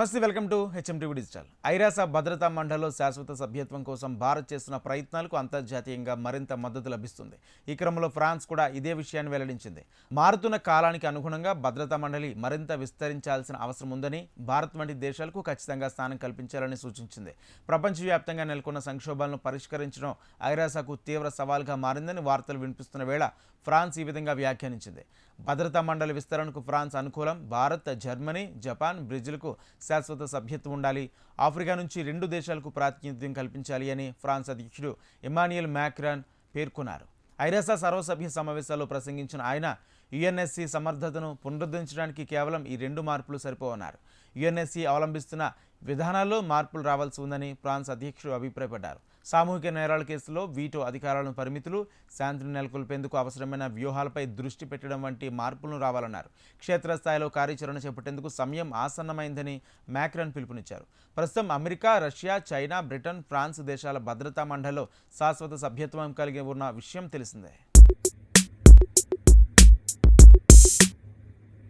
నమస్తే welcome to HMTV digital. ఐరాస భద్రతా మండలిలో శాశ్వత సభ్యత్వం కోసం భారత్ చేస్తున్న ప్రయత్నాలకు అంతర్జాతీయంగా మరింత మద్దతు లభిస్తుంది. ఈ క్రమంలో ఫ్రాన్స్ కూడా ఇదే విషయాన్ని వెల్లడించింది. మారుతున్న కాలానికి అనుగుణంగా భద్రతా మండలి మరింత విస్తరించాల్సిన అవసరం ఉందని భారత్ వంటి దేశాలకు ఖచ్చితంగా స్థానం కల్పించాలని సూచించింది. ప్రపంచవ్యాప్తంగా నెలకొన్న సంక్షోభాలను పరిష్కరించడం ఐరాసకు తీవ్ర సవాల్గా మారిందని వార్తలు వినిపిస్తున్న వేళ ఫ్రాన్స్ ఈ విధంగా వ్యాఖ్యానించింది. భద్రతా మండలి విస్తరణకు ఫ్రాన్స్ అనుకూలం. భారత్ జర్మనీ జపాన్ బ్రెజిల్కు శాశ్వత సభ్యత్వం ఉండాలి. ఆఫ్రికా నుంచి రెండు దేశాలకు ప్రాతినిధ్యం కల్పించాలి అని ఫ్రాన్స్ అధ్యక్షుడు ఇమానియల్ మ్యాక్రాన్ పేర్కొన్నారు. ఐరాస సర్వసభ్య సమావేశాల్లో ప్రసంగించిన ఆయన యుఎన్ఎస్సి సమర్థతను పునరుద్ధరించడానికి కేవలం ఈ రెండు మార్పులు సరిపోవన్నారు. యుఎన్ఎస్సి అవలంబిస్తున్న విధానాల్లో మార్పులు రావాల్సి ఉందని ఫ్రాన్స్ అధ్యక్షుడు అభిప్రాయపడ్డారు. సామూహిక నేరాల కేసులో వీటో అధికారాలను పరిమితులు శాంతిని నెలకొల్పేందుకు అవసరమైన వ్యూహాలపై దృష్టి పెట్టడం వంటి మార్పులను రావాలన్నారు. క్షేత్రస్థాయిలో కార్యాచరణ చేపట్టేందుకు సమయం ఆసన్నమైందని మ్యాక్రన్ పిలుపునిచ్చారు. ప్రస్తుతం America Russia China Britain France దేశాల భద్రతా మండలిలో శాశ్వత సభ్యత్వం కలిగి ఉన్న విషయం తెలిసిందే.